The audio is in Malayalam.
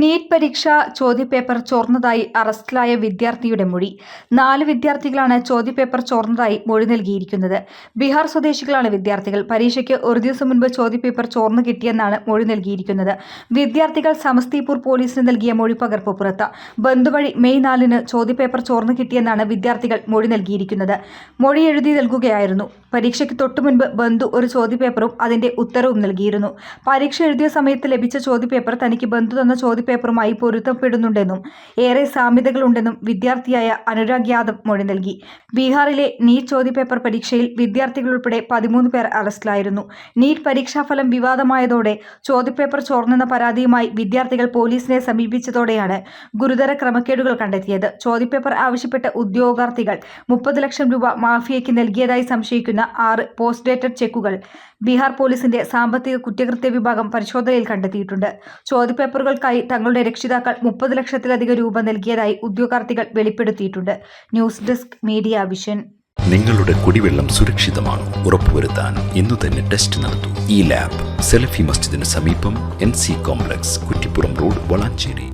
നീറ്റ് പരീക്ഷ ചോദ്യപേപ്പർ ചോർന്നതായി അറസ്റ്റിലായ വിദ്യാർത്ഥിയുടെ മൊഴി. നാല് വിദ്യാർത്ഥികളാണ് ചോദ്യപേപ്പർ ചോർന്നതായി മൊഴി നൽകിയിരിക്കുന്നത്. ബീഹാർ സ്വദേശികളാണ് വിദ്യാർത്ഥികൾ. പരീക്ഷയ്ക്ക് ഒരു ദിവസം മുൻപ് ചോദ്യപേപ്പർ ചോർന്നു കിട്ടിയെന്നാണ് മൊഴി നൽകിയിരിക്കുന്നത്. വിദ്യാർത്ഥികൾ സമസ്തിപൂർ പോലീസിന് നൽകിയ മൊഴി പകർപ്പ് പുറത്ത്. ബന്ധുവഴി മെയ് നാലിന് ചോദ്യപേപ്പർ ചോർന്നു കിട്ടിയെന്നാണ് വിദ്യാർത്ഥികൾ മൊഴി നൽകിയിരിക്കുന്നത്. മൊഴി എഴുതി നൽകുകയായിരുന്നു. പരീക്ഷയ്ക്ക് തൊട്ടു മുൻപ് ബന്ധു ഒരു ചോദ്യപേപ്പറും അതിന്റെ ഉത്തരവും നൽകിയിരുന്നു. പരീക്ഷ എഴുതിയ സമയത്ത് ലഭിച്ച ചോദ്യപേപ്പർ തനിക്ക് ബന്ധു തന്ന ചോദ്യപേപ്പറുമായി പൊരുത്തപ്പെടുന്നുണ്ടെന്നും ഏറെ സാമ്യതകളുണ്ടെന്നും വിദ്യാർത്ഥിയായ അനുരാഗ് യാദവ് മൊഴി നൽകി. ബീഹാറിലെ നീറ്റ് ചോദ്യപേപ്പർ പരീക്ഷയിൽ വിദ്യാർത്ഥികളുൾപ്പെടെ പതിമൂന്ന് പേർ അറസ്റ്റിലായിരുന്നു. നീറ്റ് പരീക്ഷാഫലം വിവാദമായതോടെ ചോദ്യപേപ്പർ ചോർന്നെന്ന പരാതിയുമായി വിദ്യാർത്ഥികൾ പോലീസിനെ സമീപിച്ചതോടെയാണ് ഗുരുതര ക്രമക്കേടുകൾ കണ്ടെത്തിയത്. ചോദ്യപേപ്പർ ആവശ്യപ്പെട്ട ഉദ്യോഗാർത്ഥികൾ മുപ്പത് ലക്ഷം രൂപ മാഫിയയ്ക്ക് നൽകിയതായി സംശയിക്കുന്ന ആറ് പോസ്റ്റ് ഡേറ്റഡ് ചെക്കുകൾ ബീഹാർ പോലീസിന്റെ സാമ്പത്തിക കുറ്റകൃത്യ വിഭാഗം പരിശോധനയിൽ കണ്ടെത്തിയിട്ടുണ്ട്. ചോദ്യപേപ്പറുകൾക്കായി തങ്ങളുടെ രക്ഷിതാക്കൾ മുപ്പത് ലക്ഷത്തിലധികം രൂപ നൽകിയതായി ഉദ്യോഗാർത്ഥികൾ വെളിപ്പെടുത്തിയിട്ടുണ്ട്. News desk media vision. നിങ്ങളുടെ കുടിവെള്ളം സുരക്ഷിതമാണ്. ഉറപ്പുവരുത്താൻ ഇന്നു തന്നെ ടെസ്റ്റ് നടത്തൂ. ഈ ലാബ് സെലഫി മസ്ജിദിന് സമീപം N C complex Kuttippuram road Valanchery.